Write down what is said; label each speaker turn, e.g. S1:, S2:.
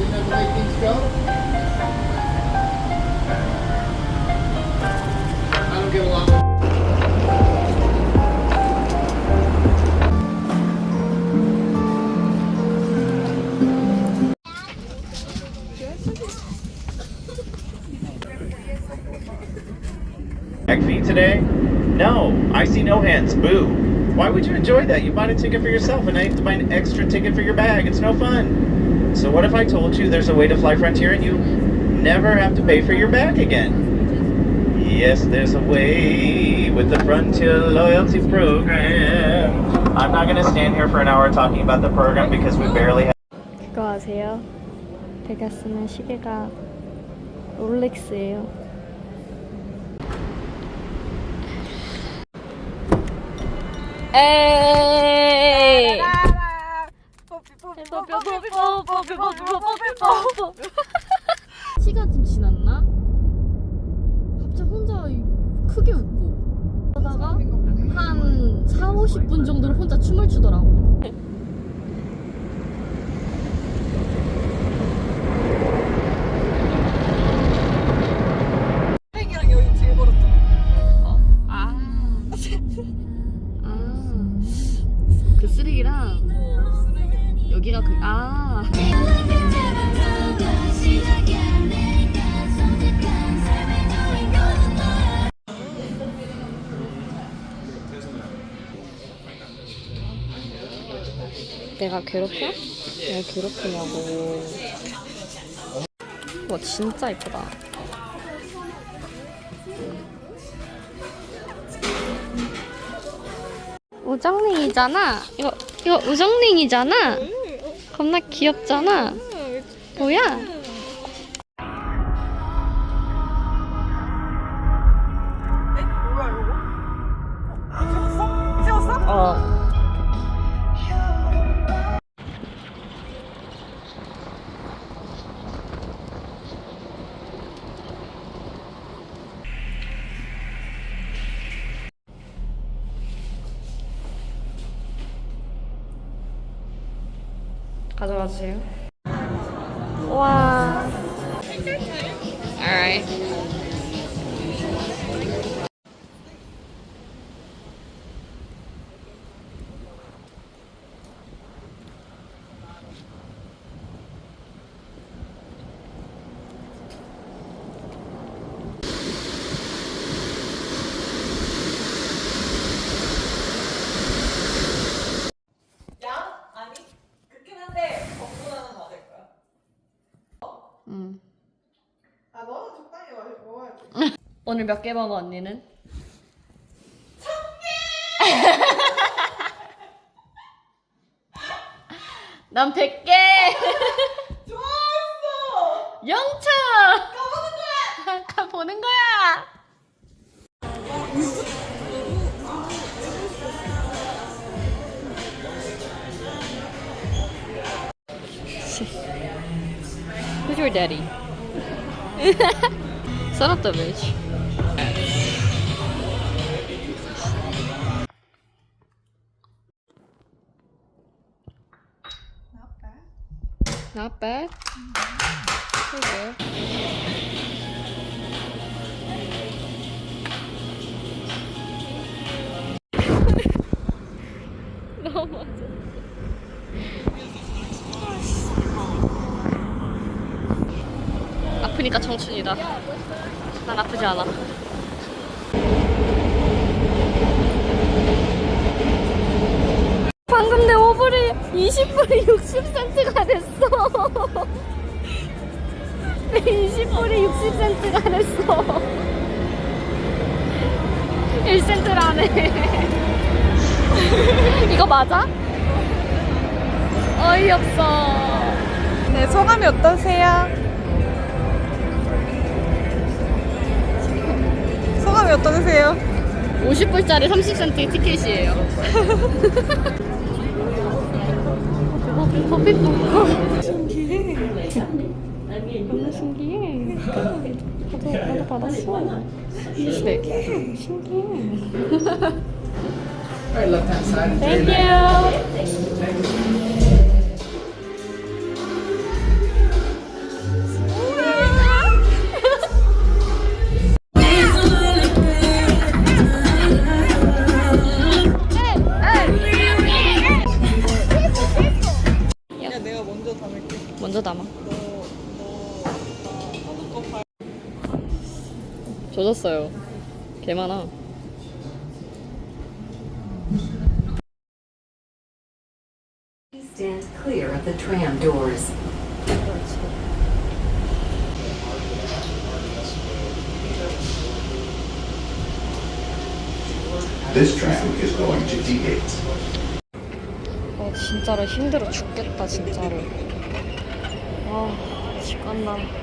S1: Isn't that the way things go? I
S2: today? No, I see no hands. Boo. Why would you enjoy that? You bought a ticket for yourself and I have to buy an extra ticket for your bag. It's no fun. So what if I told you there's a way to fly Frontier and you never have to pay for your bag again? Yes, there's a way with the Frontier loyalty program. I'm not gonna stand here for an hour talking about the program because we barely have
S3: 그거 아세요? 제가 쓰는 시계가 롤렉스예요. 에 시가 좀 지났나? 갑자기 혼자 크게 웃고 그러다가 한 4, 50분 정도를 혼자 춤을 추더라고. 여기가 그 아. 내가 괴롭혀? 내가 괴롭히냐고. 와 진짜 이쁘다. 우정링이잖아. 이거 이거 우정링이잖아. 겁나 귀엽잖아. 뭐야? 가져가 주세요. 와. Alright.
S4: 야? 아니 그렇긴 한데 덕분 하나 받을 거야.
S3: 음.
S4: 아 너는 적당히 마- 먹어야지.
S3: 오늘 몇 개 먹어 언니는? 난 100개!
S4: 좋아했어.
S3: 영차!
S4: 가보는 거야.
S3: 가 보는 거야! Who's your daddy? Son of the bitch.
S4: Not bad.
S3: Pretty good. 아프니까 청춘이다. 난 아프지 않아. 내 오블이 20불이 60센트가 됐어. 내 20불이 60센트가 됐어. 1센트라네. 이거 맞아? 어이없어.
S4: 네 소감이 어떠세요? 소감이 어떠세요?
S3: 50불짜리 30센트 티켓이에요. 버핏 먹고.
S4: 신기해.
S3: 너무 신기해. 나도, 나도 받았어. 네. 신기해.
S1: Side.
S3: Thank you. 젖었어요. 개 많아.
S5: Stand clear of the tram doors.
S6: This tram is going to D8.
S3: 어 진짜로 힘들어 죽겠다 진짜로. 아, 집 간다.